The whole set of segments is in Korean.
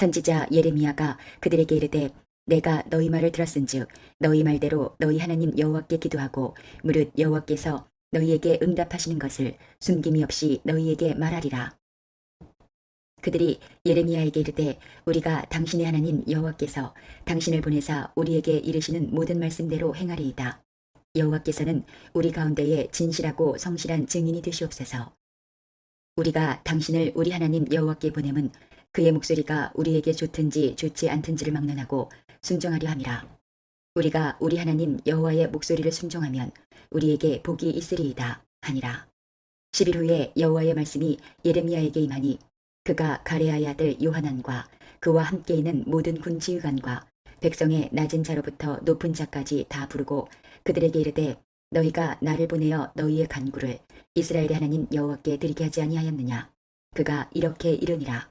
선지자 예레미야가 그들에게 이르되 내가 너희 말을 들었은즉 너희 말대로 너희 하나님 여호와께 기도하고 무릇 여호와께서 너희에게 응답하시는 것을 숨김이 없이 너희에게 말하리라. 그들이 예레미야에게 이르되 우리가 당신의 하나님 여호와께서 당신을 보내사 우리에게 이르시는 모든 말씀대로 행하리이다. 여호와께서는 우리 가운데에 진실하고 성실한 증인이 되시옵소서. 우리가 당신을 우리 하나님 여호와께 보냄은 그의 목소리가 우리에게 좋든지 좋지 않든지를 막론하고 순종하려 함이라. 우리가 우리 하나님 여호와의 목소리를 순종하면 우리에게 복이 있으리이다 하니라. 10일 후에 여호와의 말씀이 예레미야에게 임하니 그가 가레아의 아들 요하난과 그와 함께 있는 모든 군 지휘관과 백성의 낮은 자로부터 높은 자까지 다 부르고 그들에게 이르되 너희가 나를 보내어 너희의 간구를 이스라엘의 하나님 여호와께 드리게 하지 아니하였느냐 그가 이렇게 이르니라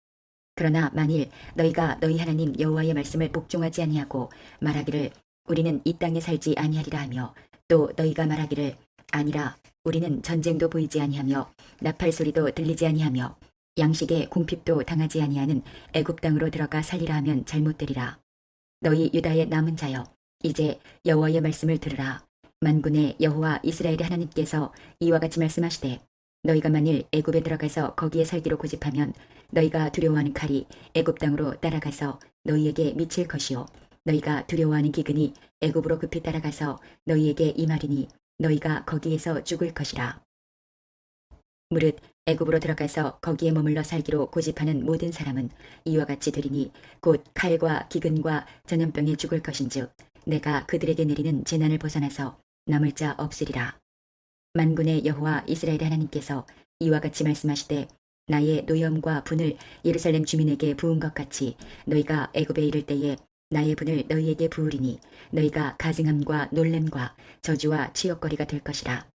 그러나 만일 너희가 너희 하나님 여호와의 말씀을 복종하지 아니하고 말하기를 우리는 이 땅에 살지 아니하리라 하며 또 너희가 말하기를 아니라 우리는 전쟁도 보이지 아니하며 나팔 소리도 들리지 아니하며 양식에 궁핍도 당하지 아니하는 애굽 땅으로 들어가 살리라 하면 잘못되리라. 너희 유다의 남은 자여 이제 여호와의 말씀을 들으라. 만군의 여호와 이스라엘의 하나님께서 이와 같이 말씀하시되 너희가 만일 애굽에 들어가서 거기에 살기로 고집하면 너희가 두려워하는 칼이 애굽 땅으로 따라가서 너희에게 미칠 것이요. 너희가 두려워하는 기근이 애굽으로 급히 따라가서 너희에게 임하리니 너희가 거기에서 죽을 것이라. 무릇 애굽으로 들어가서 거기에 머물러 살기로 고집하는 모든 사람은 이와 같이 되리니 곧 칼과 기근과 전염병에 죽을 것인즉 내가 그들에게 내리는 재난을 벗어나서 남을 자 없으리라 만군의 여호와 이스라엘의 하나님께서 이와 같이 말씀하시되 나의 노염과 분을 예루살렘 주민에게 부은 것 같이 너희가 애굽에 이를 때에 나의 분을 너희에게 부으리니 너희가 가증함과 놀램과 저주와 치욕거리가 될 것이라.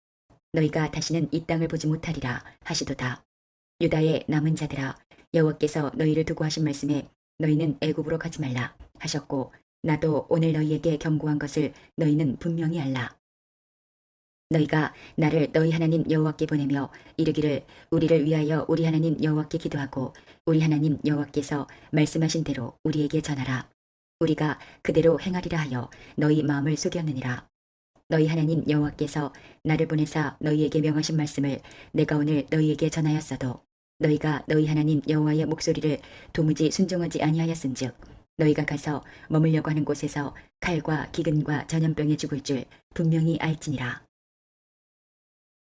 너희가 다시는 이 땅을 보지 못하리라 하시도다. 유다의 남은 자들아 여호와께서 너희를 두고 하신 말씀에 너희는 애굽으로 가지 말라 하셨고 나도 오늘 너희에게 경고한 것을 너희는 분명히 알라 너희가 나를 너희 하나님 여호와께 보내며 이르기를 우리를 위하여 우리 하나님 여호와께 기도하고 우리 하나님 여호와께서 말씀하신 대로 우리에게 전하라. 우리가 그대로 행하리라 하여 너희 마음을 속였느니라. 너희 하나님 여호와께서 나를 보내사 너희에게 명하신 말씀을 내가 오늘 너희에게 전하였어도 너희가 너희 하나님 여호와의 목소리를 도무지 순종하지 아니하였은즉 너희가 가서 머물려고 하는 곳에서 칼과 기근과 전염병에 죽을 줄 분명히 알지니라.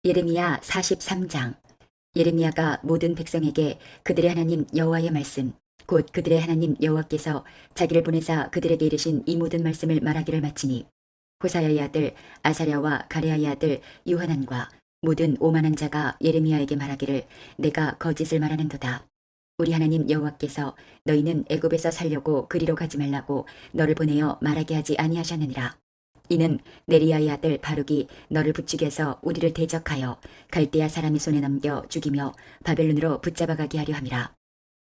예레미야 43장. 예레미야가 모든 백성에게 그들의 하나님 여호와의 말씀 곧 그들의 하나님 여호와께서 자기를 보내사 그들에게 이르신 이 모든 말씀을 말하기를 마치니 호사야의 아들 아사랴와 가레아의 아들 유하난과 모든 오만한 자가 예레미야에게 말하기를 내가 거짓을 말하는도다. 우리 하나님 여호와께서 너희는 애굽에서 살려고 그리로 가지 말라고 너를 보내어 말하게 하지 아니하셨느니라 이는 네리야의 아들 바룩이 너를 부추겨서 우리를 대적하여 갈대아 사람의 손에 넘겨 죽이며 바벨론으로 붙잡아 가게 하려 함이라.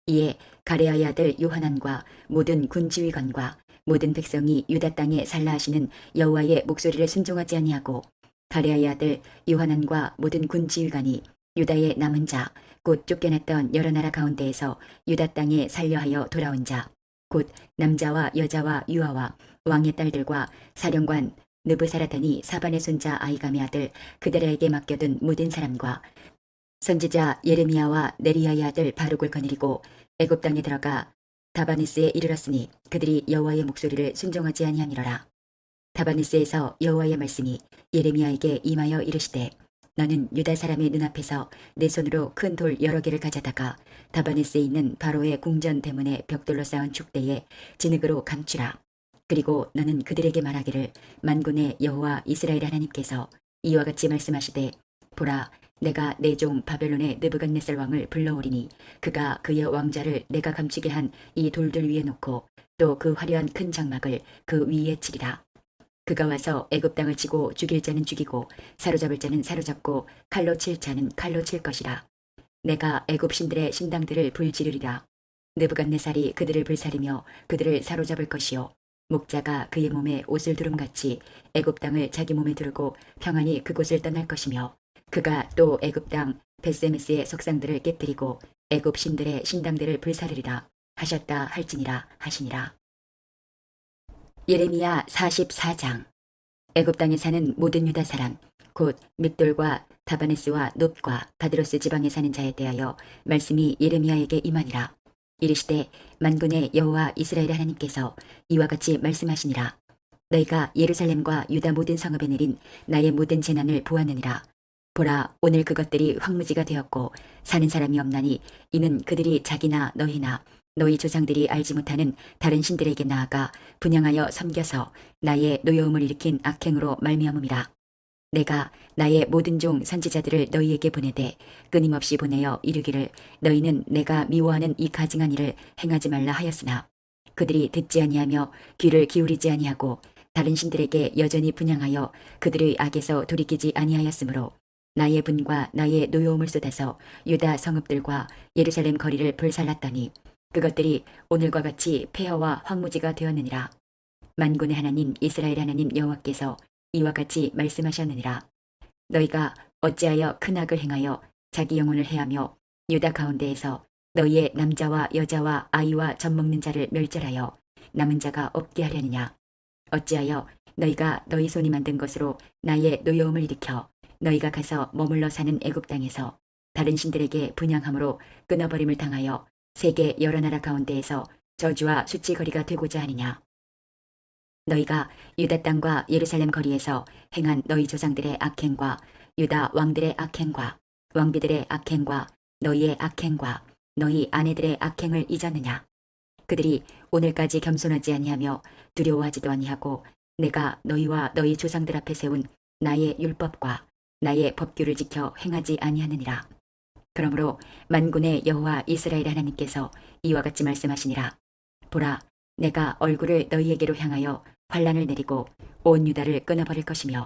이에 가레아의 아들 요하난과 모든 군 지휘관과 모든 백성이 유다 땅에 살라 하시는 여호와의 목소리를 순종하지 아니하고 가레아의 아들 요하난과 모든 군 지휘관이 유다의 남은 자 곧 쫓겨났던 여러 나라 가운데에서 유다 땅에 살려하여 돌아온 자 곧 남자와 여자와 유아와 왕의 딸들과 사령관 느부사라단이 사반의 손자 아이감의 아들 그들에게 맡겨둔 모든 사람과 선지자 예레미야와 네리야의 아들 바룩을 거느리고 애굽 땅에 들어가 다바니스에 이르렀으니 그들이 여호와의 목소리를 순종하지 아니함이로라. 다바니스에서 여호와의 말씀이 예레미야에게 임하여 이르시되 너는 유다 사람의 눈앞에서 내 손으로 큰 돌 여러 개를 가져다가 다바니스에 있는 바로의 궁전 대문에 벽돌로 쌓은 축대에 진흙으로 감추라. 그리고 너는 그들에게 말하기를 만군의 여호와 이스라엘 하나님께서 이와 같이 말씀하시되 보라 내가 내 종 바벨론의 느부갓네살 왕을 불러오리니 그가 그의 왕자를 내가 감추게 한 이 돌들 위에 놓고 또 그 화려한 큰 장막을 그 위에 치리라. 그가 와서 애굽 땅을 치고 죽일 자는 죽이고 사로잡을 자는 사로잡고 칼로 칠 자는 칼로 칠 것이라. 내가 애굽 신들의 신당들을 불지르리라. 느부갓네살이 그들을 불사르며 그들을 사로잡을 것이요. 목자가 그의 몸에 옷을 두름같이 애굽 땅을 자기 몸에 두르고 평안히 그곳을 떠날 것이며 그가 또 애굽 땅 베세메스의 석상들을 깨뜨리고 애굽 신들의 신당들을 불사르리라 하셨다 할지니라 하시니라. 예레미야 44장 애굽 땅에 사는 모든 유다 사람 곧 믹돌과 다바네스와 놋과 바드로스 지방에 사는 자에 대하여 말씀이 예레미야에게 임하니라. 이르시되 만군의 여호와 이스라엘 하나님께서 이와 같이 말씀하시니라. 너희가 예루살렘과 유다 모든 성읍에 내린 나의 모든 재난을 보았느니라. 보라 오늘 그것들이 황무지가 되었고 사는 사람이 없나니 이는 그들이 자기나 너희나 너희 조상들이 알지 못하는 다른 신들에게 나아가 분양하여 섬겨서 나의 노여움을 일으킨 악행으로 말미암음이라. 내가 나의 모든 종 선지자들을 너희에게 보내되 끊임없이 보내어 이르기를 너희는 내가 미워하는 이 가증한 일을 행하지 말라 하였으나 그들이 듣지 아니하며 귀를 기울이지 아니하고 다른 신들에게 여전히 분양하여 그들의 악에서 돌이키지 아니하였으므로 나의 분과 나의 노여움을 쏟아서 유다 성읍들과 예루살렘 거리를 불살랐더니 그것들이 오늘과 같이 폐허와 황무지가 되었느니라. 만군의 하나님 이스라엘 하나님 여호와께서 이와 같이 말씀하셨느니라. 너희가 어찌하여 큰 악을 행하여 자기 영혼을 해하며 유다 가운데에서 너희의 남자와 여자와 아이와 젖 먹는 자를 멸절하여 남은 자가 없게 하려느냐. 어찌하여 너희가 너희 손이 만든 것으로 나의 노여움을 일으켜 너희가 가서 머물러 사는 애굽 땅에서 다른 신들에게 분양함으로 끊어버림을 당하여 세계 여러 나라 가운데에서 저주와 수치거리가 되고자 하느냐. 너희가 유다 땅과 예루살렘 거리에서 행한 너희 조상들의 악행과 유다 왕들의 악행과 왕비들의 악행과 너희의 악행과 너희 아내들의 악행을 잊었느냐. 그들이 오늘까지 겸손하지 아니하며 두려워하지도 아니하고 내가 너희와 너희 조상들 앞에 세운 나의 율법과 나의 법규를 지켜 행하지 아니하느니라. 그러므로 만군의 여호와 이스라엘 하나님께서 이와 같이 말씀하시니라. 보라, 내가 얼굴을 너희에게로 향하여 환란을 내리고 온 유다를 끊어버릴 것이며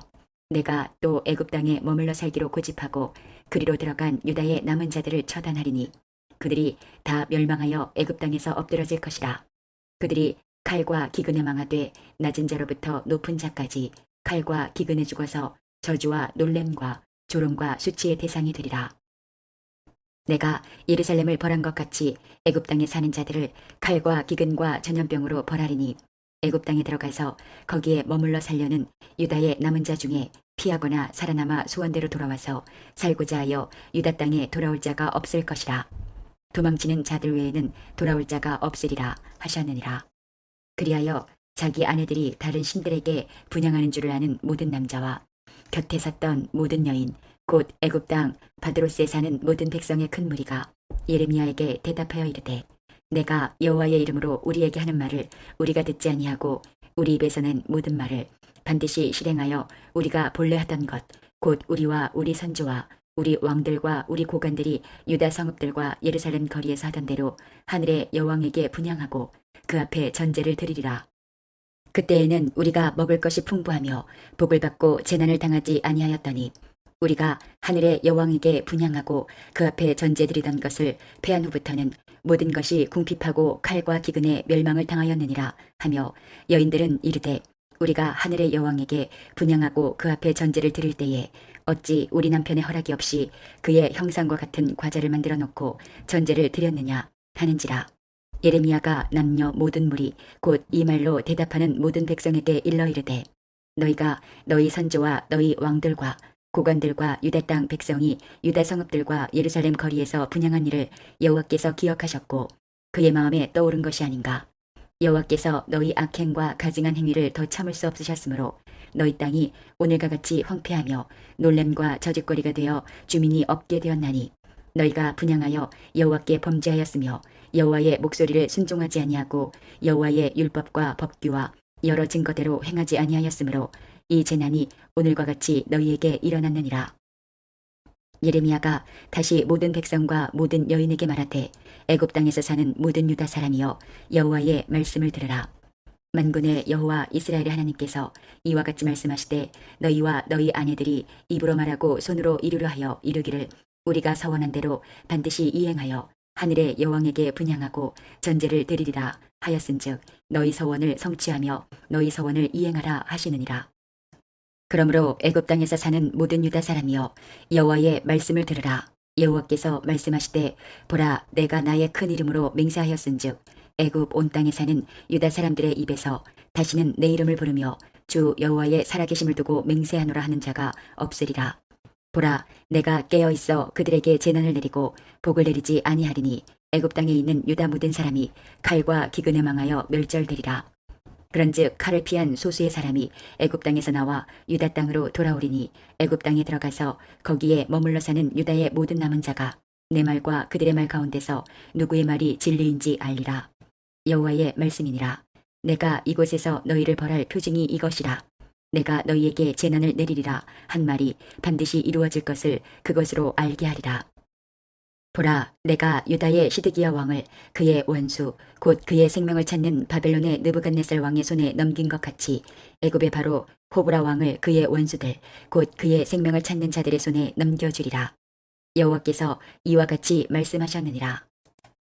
내가 또 애굽 땅에 머물러 살기로 고집하고 그리로 들어간 유다의 남은 자들을 처단하리니 그들이 다 멸망하여 애굽 땅에서 엎드러질 것이라. 그들이 칼과 기근에 망하되 낮은 자로부터 높은 자까지 칼과 기근에 죽어서 저주와 놀램과 조롱과 수치의 대상이 되리라. 내가 예루살렘을 벌한 것 같이 애굽 땅에 사는 자들을 칼과 기근과 전염병으로 벌하리니 애굽 땅에 들어가서 거기에 머물러 살려는 유다의 남은 자 중에 피하거나 살아남아 소원대로 돌아와서 살고자 하여 유다 땅에 돌아올 자가 없을 것이라. 도망치는 자들 외에는 돌아올 자가 없으리라 하셨느니라. 그리하여 자기 아내들이 다른 신들에게 분양하는 줄을 아는 모든 남자와 곁에 섰던 모든 여인 곧 애굽 땅 바드로스에 사는 모든 백성의 큰 무리가 예레미야에게 대답하여 이르되 내가 여호와의 이름으로 우리에게 하는 말을 우리가 듣지 아니하고 우리 입에서는 모든 말을 반드시 실행하여 우리가 본래 하던 것 곧 우리와 우리 선조와 우리 왕들과 우리 고관들이 유다 성읍들과 예루살렘 거리에서 하던 대로 하늘의 여왕에게 분양하고 그 앞에 전제를 드리리라. 그때에는 우리가 먹을 것이 풍부하며 복을 받고 재난을 당하지 아니하였더니 우리가 하늘의 여왕에게 분양하고 그 앞에 전제드리던 것을 패한 후부터는 모든 것이 궁핍하고 칼과 기근에 멸망을 당하였느니라 하며 여인들은 이르되 우리가 하늘의 여왕에게 분양하고 그 앞에 전제를 드릴 때에 어찌 우리 남편의 허락이 없이 그의 형상과 같은 과자를 만들어 놓고 전제를 드렸느냐 하는지라. 예레미야가 남녀 모든 무리 곧 이 말로 대답하는 모든 백성에게 일러 이르되 너희가 너희 선조와 너희 왕들과 고관들과 유다 땅 백성이 유다 성읍들과 예루살렘 거리에서 분양한 일을 여호와께서 기억하셨고 그의 마음에 떠오른 것이 아닌가. 여호와께서 너희 악행과 가증한 행위를 더 참을 수 없으셨으므로 너희 땅이 오늘과 같이 황폐하며 놀램과 저주거리가 되어 주민이 없게 되었나니 너희가 분양하여 여호와께 범죄하였으며 여호와의 목소리를 순종하지 아니하고 여호와의 율법과 법규와 여러 증거대로 행하지 아니하였으므로 이 재난이 오늘과 같이 너희에게 일어났느니라. 예레미야가 다시 모든 백성과 모든 여인에게 말하되 애굽 땅에서 사는 모든 유다 사람이여 여호와의 말씀을 들으라. 만군의 여호와 이스라엘의 하나님께서 이와 같이 말씀하시되 너희와 너희 아내들이 입으로 말하고 손으로 이루려 하여 이르기를 우리가 서원한 대로 반드시 이행하여 하늘의 여왕에게 분양하고 전제를 드리리라 하였은즉 너희 서원을 성취하며 너희 서원을 이행하라 하시느니라. 그러므로 애굽 땅에서 사는 모든 유다 사람이여 여호와의 말씀을 들으라. 여호와께서 말씀하시되 보라 내가 나의 큰 이름으로 맹세하였은즉 애굽 온 땅에 사는 유다 사람들의 입에서 다시는 내 이름을 부르며 주 여호와의 살아계심을 두고 맹세하노라 하는 자가 없으리라. 보라 내가 깨어 있어 그들에게 재난을 내리고 복을 내리지 아니하리니 애굽 땅에 있는 유다 모든 사람이 칼과 기근에 망하여 멸절되리라. 그런즉 칼을 피한 소수의 사람이 애굽 땅에서 나와 유다 땅으로 돌아오리니 애굽 땅에 들어가서 거기에 머물러 사는 유다의 모든 남은 자가 내 말과 그들의 말 가운데서 누구의 말이 진리인지 알리라. 여호와의 말씀이니라. 내가 이곳에서 너희를 벌할 표징이 이것이라. 내가 너희에게 재난을 내리리라 한 말이 반드시 이루어질 것을 그것으로 알게 하리라. 보라, 내가 유다의 시드기야 왕을 그의 원수, 곧 그의 생명을 찾는 바벨론의 느부갓네살 왕의 손에 넘긴 것 같이 애굽의 바로 호브라 왕을 그의 원수들, 곧 그의 생명을 찾는 자들의 손에 넘겨주리라. 여호와께서 이와 같이 말씀하셨느니라.